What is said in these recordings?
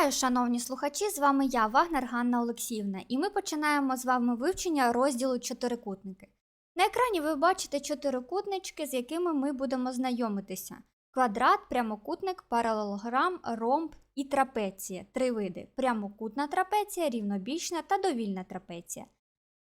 Вітаю, шановні слухачі! З вами я, Вагнер Ганна Олексіївна, і ми починаємо з вами вивчення розділу чотирикутники. На екрані ви бачите чотирикутнички, з якими ми будемо знайомитися: квадрат, прямокутник, паралелограм, ромб і трапеція. Три види: прямокутна трапеція, рівнобічна та довільна трапеція.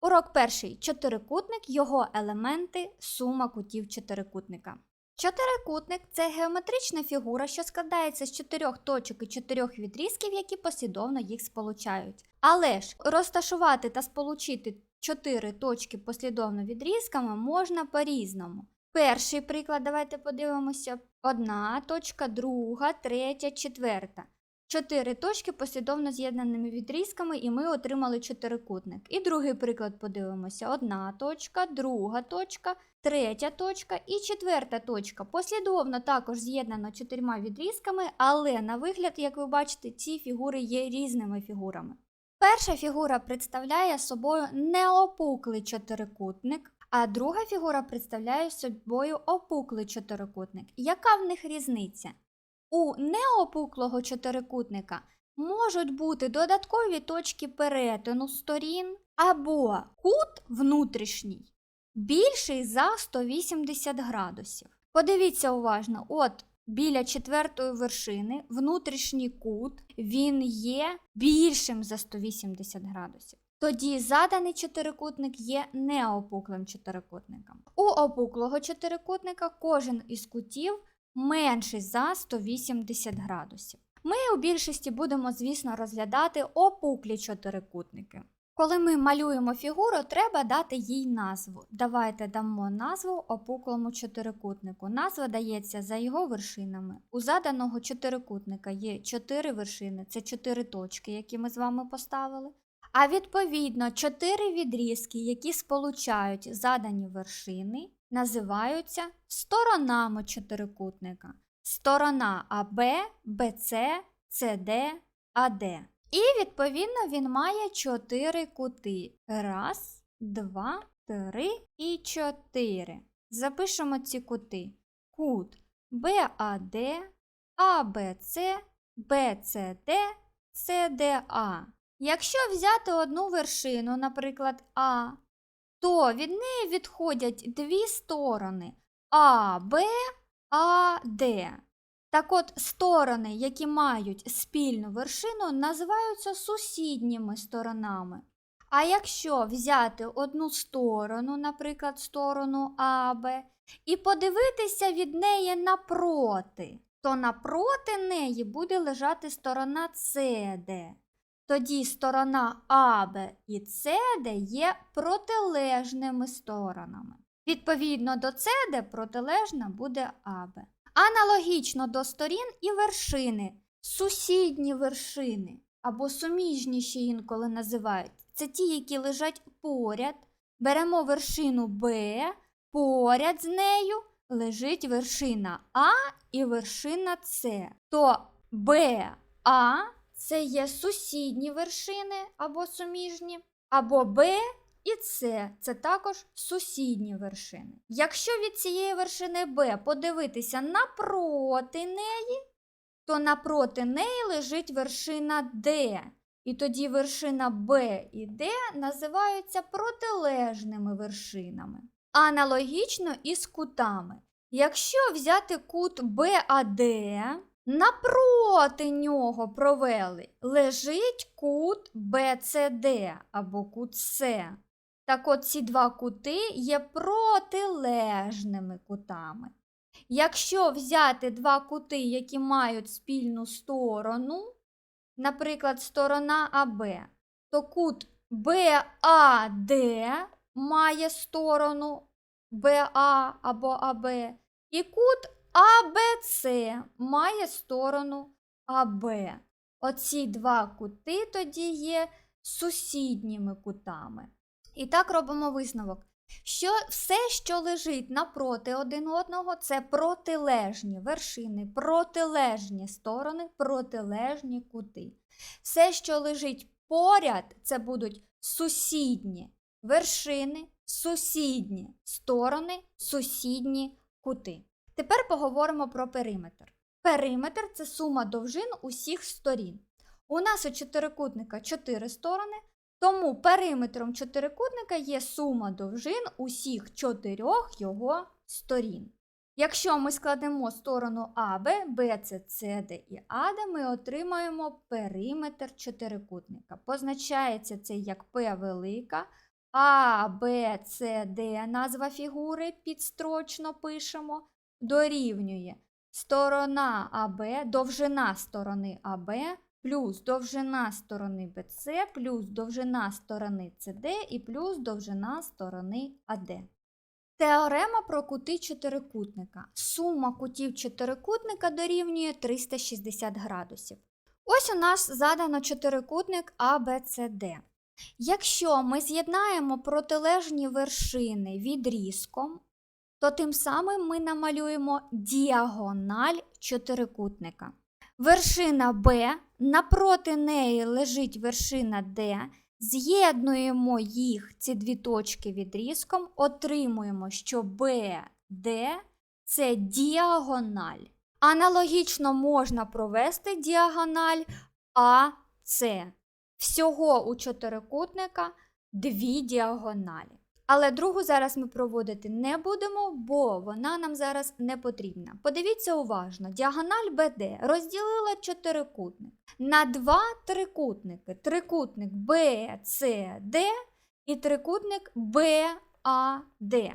Урок перший чотирикутник, його елементи, сума кутів чотирикутника. Чотирикутник це геометрична фігура, що складається з чотирьох точок і чотирьох відрізків, які послідовно їх сполучають. Але ж розташувати та сполучити чотири точки послідовно відрізками можна по-різному. Перший приклад, давайте подивимося: одна точка, друга, третя, четверта. Чотири точки послідовно з'єднаними відрізками, і ми отримали чотирикутник. І другий приклад подивимося: одна точка, друга точка, третя точка і четверта точка. Послідовно також з'єднано чотирма відрізками, але на вигляд, як ви бачите, ці фігури є різними фігурами. Перша фігура представляє собою неопуклий чотирикутник, а друга фігура представляє собою опуклий чотирикутник. Яка в них різниця? У неопуклого чотирикутника можуть бути додаткові точки перетину сторін або кут внутрішній більший за 180 градусів. Подивіться уважно, от біля четвертої вершини внутрішній кут він є більшим за 180 градусів. Тоді заданий чотирикутник є неопуклим чотирикутником. У опуклого чотирикутника кожен із кутів менший за 180 градусів. Ми у більшості будемо, звісно, розглядати опуклі чотирикутники. Коли ми малюємо фігуру, треба дати їй назву. Давайте дамо назву опуклому чотирикутнику. Назва дається за його вершинами. У заданого чотирикутника є чотири вершини, це чотири точки, які ми з вами поставили. А відповідно, чотири відрізки, які сполучають задані вершини, називаються сторонами чотирикутника. Сторона АБ, БЦ, СД, АД. І відповідно він має чотири кути. Раз, два, три і чотири. Запишемо ці кути. Кут БАД, АБЦ, БЦД, СДА. Якщо взяти одну вершину, наприклад, А, то від неї відходять дві сторони АБ, АД. Так от сторони, які мають спільну вершину, називаються сусідніми сторонами. А якщо взяти одну сторону, наприклад, сторону АБ, і подивитися від неї напроти, то напроти неї буде лежати сторона СД. Тоді сторона АБ і СД є протилежними сторонами. Відповідно до СД протилежна буде АБ. Аналогічно до сторін і вершини, сусідні вершини або суміжні ще інколи називають. Це ті, які лежать поряд. Беремо вершину Б, поряд з нею лежить вершина А і вершина С. То БА це є сусідні вершини або суміжні, або Б і С це також сусідні вершини. Якщо від цієї вершини Б подивитися напроти неї, то напроти неї лежить вершина Д. І тоді вершина Б і Д називаються протилежними вершинами. Аналогічно і з кутами. Якщо взяти кут БАД, напроти нього провели лежить кут БЦД або кут С. Так от ці два кути є протилежними кутами. Якщо взяти два кути, які мають спільну сторону, наприклад, сторона АБ, то кут БАД має сторону БА або АБ, і кут АБЦ має сторону АБ. Оці два кути тоді є сусідніми кутами. І так робимо висновок, що все, що лежить напроти один одного, це протилежні вершини, протилежні сторони, протилежні кути. Все, що лежить поряд, це будуть сусідні вершини, сусідні сторони, сусідні кути. Тепер поговоримо про периметр. Периметр це сума довжин усіх сторін. У нас у чотирикутника 4 сторони, тому периметром чотирикутника є сума довжин усіх чотирьох його сторін. Якщо ми складемо сторону АБ, БЦ, СД і АД, ми отримаємо периметр чотирикутника. Позначається це як П велика, А, Б, С, Д, назва фігури, підстрочно пишемо, дорівнює сторона АБ, довжина сторони АБ, плюс довжина сторони БЦ, плюс довжина сторони СД і плюс довжина сторони АД. Теорема про кути чотирикутника. Сума кутів чотирикутника дорівнює 360 градусів. Ось у нас задано чотирикутник ABCD. Якщо ми з'єднаємо протилежні вершини відрізком, то тим самим ми намалюємо діагональ чотирикутника. Вершина Б, напроти неї лежить вершина Д. З'єднуємо їх, ці дві точки відрізком, отримуємо, що BD – це діагональ. Аналогічно можна провести діагональ АС. Всього у чотирикутника дві діагоналі. Але другу зараз ми проводити не будемо, бо вона нам зараз не потрібна. Подивіться уважно: діагональ BD розділила чотирикутник на два трикутники: трикутник BCD і трикутник BAD.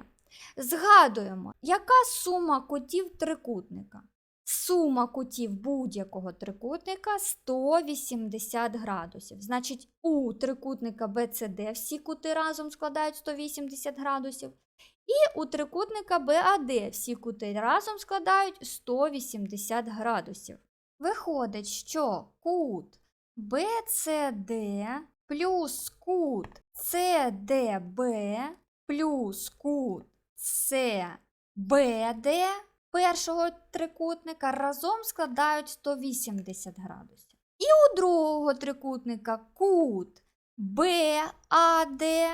Згадуємо, яка сума кутів трикутника? Сума кутів будь-якого трикутника 180 градусів. Значить, у трикутника BCD всі кути разом складають 180 градусів. І у трикутника BAD всі кути разом складають 180 градусів. Виходить, що кут BCD плюс кут CDB плюс кут CBD першого трикутника разом складають 180 градусів. І у другого трикутника кут BAD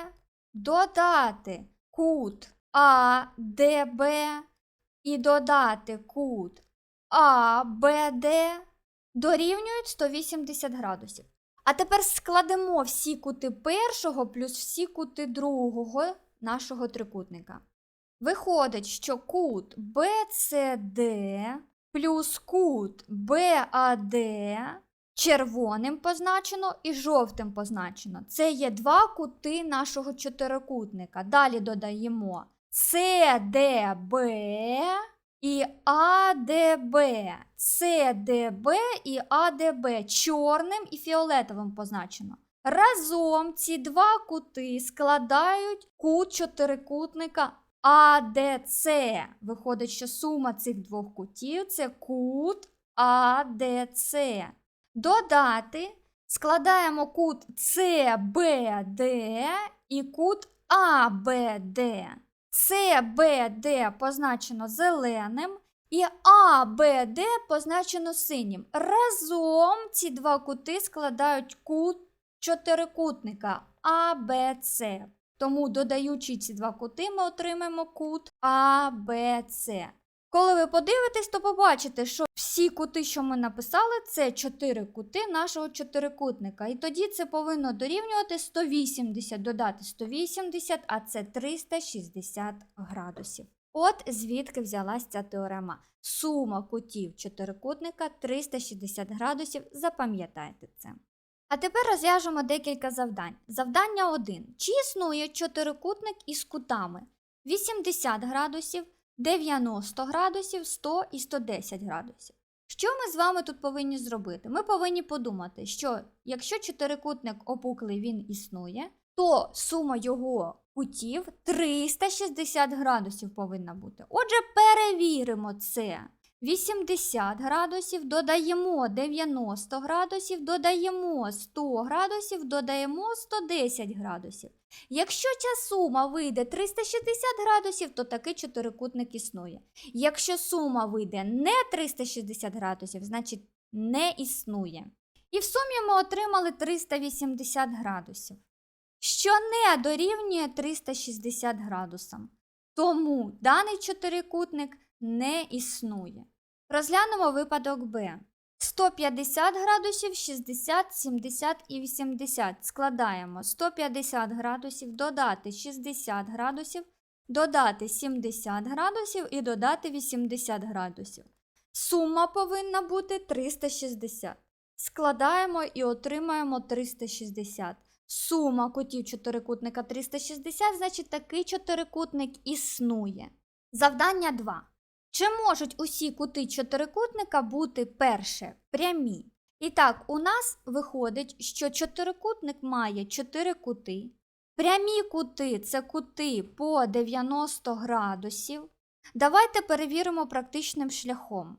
додати кут ADB і додати кут ABD дорівнюють 180 градусів. А тепер складемо всі кути першого плюс всі кути другого нашого трикутника. Виходить, що кут BCD плюс кут BAD червоним позначено і жовтим позначено. Це є два кути нашого чотирикутника. Далі додаємо CDB і ADB. CDB і ADB чорним і фіолетовим позначено. Разом ці два кути складають кут чотирикутника АДЦ. Виходить, що сума цих двох кутів це кут АДЦ. Додати складаємо кут CBD і кут АБД. CBD позначено зеленим і АБД позначено синім. Разом ці два кути складають кут чотирикутника АБЦ. Тому, додаючи ці два кути, ми отримаємо кут АБЦ. Коли ви подивитесь, то побачите, що всі кути, що ми написали, це чотири кути нашого чотирикутника. І тоді це повинно дорівнювати 180, додати 180, а це 360 градусів. От звідки взялась ця теорема. Сума кутів чотирикутника 360 градусів. Запам'ятайте це. А тепер розв'яжемо декілька завдань. Завдання 1. Чи існує чотирикутник із кутами 80 градусів, 90 градусів, 100 і 110 градусів. Що ми з вами тут повинні зробити? Ми повинні подумати, що якщо чотирикутник опуклий він існує, то сума його кутів 360 градусів повинна бути. Отже, перевіримо це. 80 градусів, додаємо 90 градусів, додаємо 100 градусів, додаємо 110 градусів. Якщо ця сума вийде 360 градусів, то такий чотирикутник існує. Якщо сума вийде не 360 градусів, значить не існує. І в сумі ми отримали 380 градусів, що не дорівнює 360 градусам. Тому даний чотирикутник не існує. Розглянемо випадок Б. 150 градусів, 60, 70 і 80. Складаємо 150 градусів, додати 60 градусів, додати 70 градусів і додати 80 градусів. Сума повинна бути 360. Складаємо і отримаємо 360. Сума кутів чотирикутника 360, значить такий чотирикутник існує. Завдання 2. Чи можуть усі кути чотирикутника бути перше прямі? І так, у нас виходить, що чотирикутник має 4 кути. Прямі кути це кути по 90 градусів. Давайте перевіримо практичним шляхом.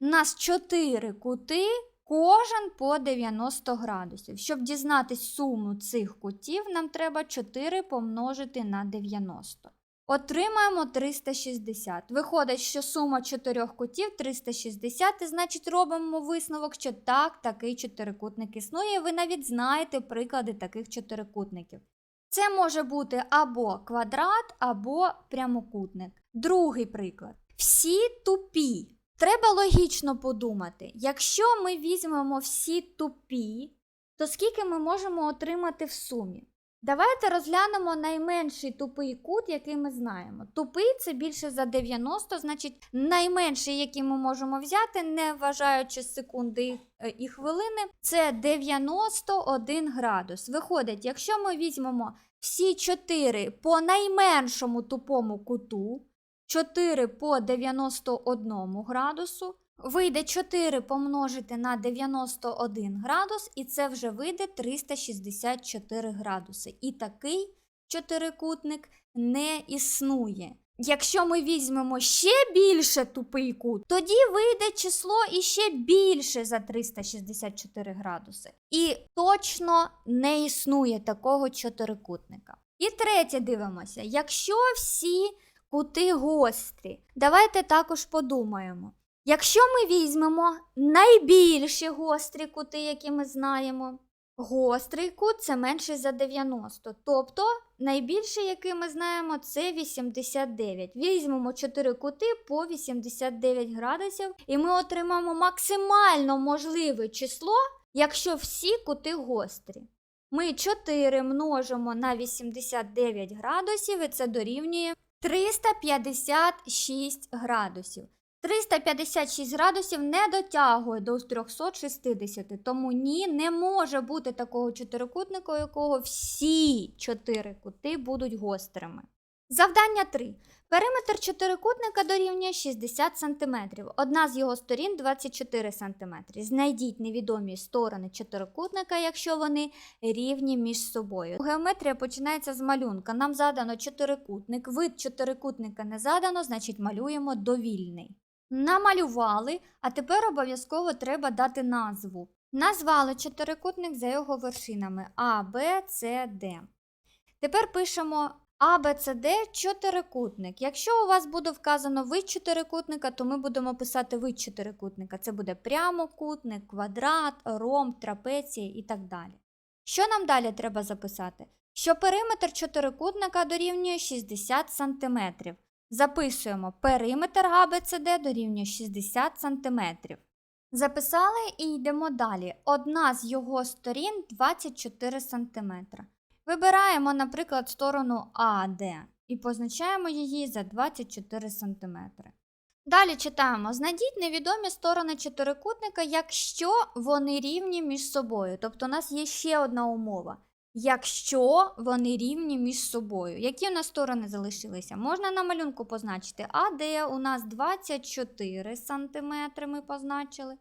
У нас 4 кути, кожен по 90 градусів. Щоб дізнатись суму цих кутів, нам треба 4 помножити на 90. Отримаємо 360. Виходить, що сума чотирьох кутів 360, і значить робимо висновок, що так, такий чотирикутник існує. і Ви навіть знаєте приклади таких чотирикутників. Це може бути або квадрат, або прямокутник. Другий приклад. Всі тупі. Треба логічно подумати. Якщо ми візьмемо всі тупі, то скільки ми можемо отримати в сумі? Давайте розглянемо найменший тупий кут, який ми знаємо. Тупий це більше за 90, значить найменший, який ми можемо взяти, не вважаючи секунди е, і хвилини, це 91 градус. Виходить, якщо ми візьмемо всі 4 по найменшому тупому куту, 4 по 91 градусу, вийде 4 помножити на 91 градус, і це вже вийде 364 градуси. І такий чотирикутник не існує. Якщо ми візьмемо ще більше тупий кут, тоді вийде число іще більше за 364 градуси. І точно не існує такого чотирикутника. І третє дивимося: якщо всі кути гострі, давайте також подумаємо. Якщо ми візьмемо найбільші гострі кути, які ми знаємо, гострий кут це менший за 90. Тобто найбільший, який ми знаємо, це 89. Візьмемо 4 кути по 89 градусів, і ми отримаємо максимально можливе число, якщо всі кути гострі. Ми 4 множимо на 89 градусів, і це дорівнює 356 градусів. 356 градусів не дотягує до 360, тому ні, не може бути такого чотирикутника, у якого всі чотири кути будуть гострими. Завдання 3. Периметр чотирикутника дорівнює 60 см. Одна з його сторін 24 см. Знайдіть невідомі сторони чотирикутника, якщо вони рівні між собою. Геометрія починається з малюнка. Нам задано чотирикутник. Вид чотирикутника не задано, значить малюємо довільний. Намалювали, а тепер обов'язково треба дати назву. Назвали чотирикутник за його вершинами А, Б, С, Д. Тепер пишемо А, Б, С, Д чотирикутник. Якщо у вас буде вказано вид чотирикутника, то ми будемо писати вид чотирикутника. Це буде прямокутник, квадрат, ромб, трапеція і так далі. Що нам далі треба записати? Що периметр чотирикутника дорівнює 60 см. Записуємо периметр АБЦД дорівнює 60 см. Записали і йдемо далі. Одна з його сторін 24 см. Вибираємо, наприклад, сторону АД і позначаємо її за 24 см. Далі читаємо: знайдіть невідомі сторони чотирикутника, якщо вони рівні між собою. Тобто у нас є ще одна умова. Якщо вони рівні між собою. Які у нас сторони залишилися? Можна на малюнку позначити АД у нас 24 см ми позначили.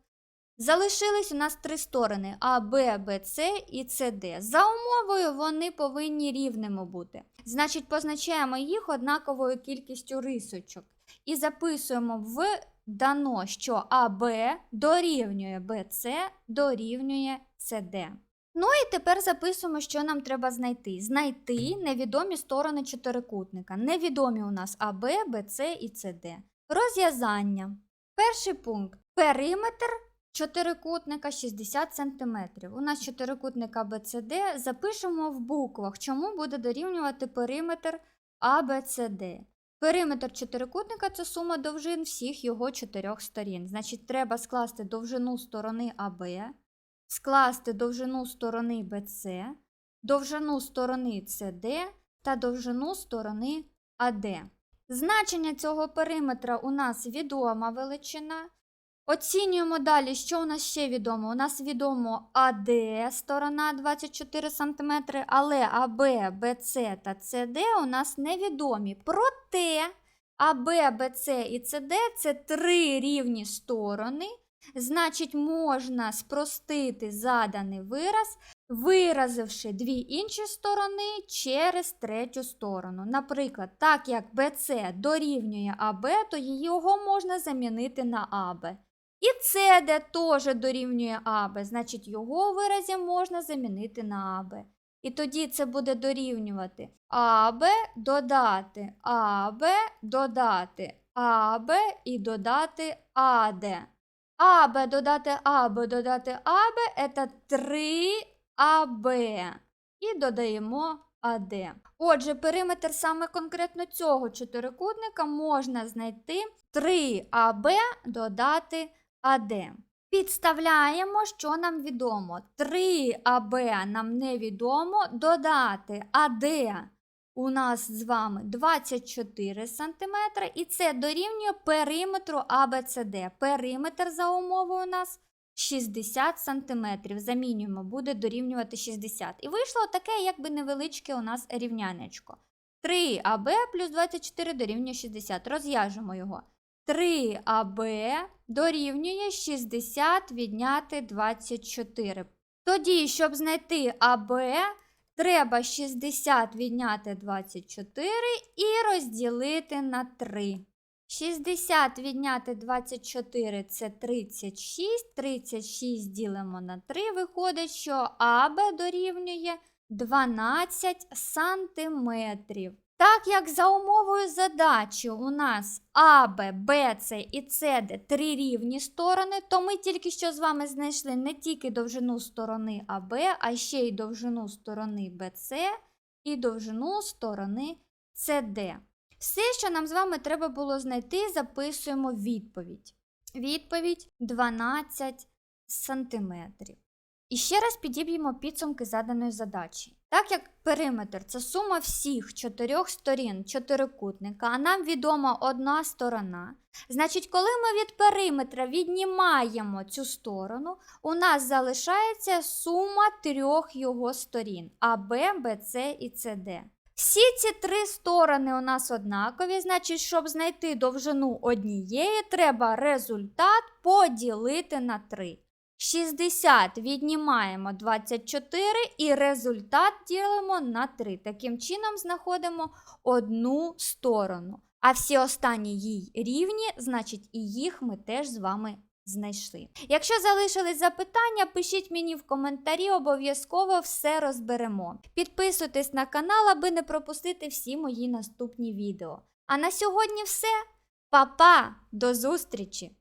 Залишились у нас три сторони А, Б, Б, С і СД. За умовою вони повинні рівними бути. Значить, позначаємо їх однаковою кількістю рисочок. І записуємо в дано, що АБ дорівнює БЦ дорівнює СД. Ну і тепер записуємо, що нам треба знайти. Знайти невідомі сторони чотирикутника. Невідомі у нас АБ, БЦ і СД. Розв'язання. Перший пункт. Периметр чотирикутника 60 см. У нас чотирикутник АБЦД. Запишемо в буквах, чому буде дорівнювати периметр АБЦД. Периметр чотирикутника це сума довжин всіх його чотирьох сторін. Значить, треба скласти довжину сторони АБ, скласти довжину сторони БЦ, довжину сторони СД та довжину сторони АД. Значення цього периметра у нас відома величина. Оцінюємо далі, що у нас ще відомо. У нас відомо АД сторона 24 см, але АБ, БЦ та СД у нас невідомі. Проте АБ, БЦ і СД це три рівні сторони. Значить, можна спростити заданий вираз, виразивши дві інші сторони через третю сторону. Наприклад, так як BC дорівнює АБ, то його можна замінити на АБ. І CD теж дорівнює АБ, значить його у виразі можна замінити на АБ. І тоді це буде дорівнювати АБ додати АБ додати АБ і додати АД. АБ додати АБ додати АБ це 3АБ. І додаємо АД. Отже, периметр саме конкретно цього чотирикутника можна знайти 3АБ додати АД. Підставляємо, що нам відомо. 3АБ нам невідомо додати АД у нас з вами 24 см, і це дорівнює периметру ABCD. Периметр за умовою у нас 60 см. Замінюємо, буде дорівнювати 60. І вийшло таке, якби невеличке у нас рівнянечко. 3АБ плюс 24 дорівнює 60. Розв'яжемо його. 3АБ дорівнює 60 відняти 24. Тоді, щоб знайти АБ, треба 60 відняти 24 і розділити на 3. 60 відняти 24 це 36. 36 ділимо на 3. Виходить, що АБ дорівнює 12 сантиметрів. Так як за умовою задачі у нас АБ, БЦ і СД три рівні сторони, то ми тільки що з вами знайшли не тільки довжину сторони АБ, а ще й довжину сторони БЦ і довжину сторони СД. Все, що нам з вами треба було знайти, записуємо відповідь. Відповідь 12 сантиметрів. І ще раз підіб'ємо підсумки заданої задачі. Так як периметр це сума всіх чотирьох сторін чотирикутника, а нам відома одна сторона. Значить, коли ми від периметра віднімаємо цю сторону, у нас залишається сума трьох його сторін АБ, БЦ і СД. Всі ці три сторони у нас однакові, значить, щоб знайти довжину однієї, треба результат поділити на 3. 60 віднімаємо 24 і результат ділимо на 3. Таким чином знаходимо одну сторону. А всі останні їй рівні, значить, і їх ми теж з вами знайшли. Якщо залишились запитання, пишіть мені в коментарі, обов'язково все розберемо. Підписуйтесь на канал, аби не пропустити всі мої наступні відео. А на сьогодні все. Па-па! До зустрічі!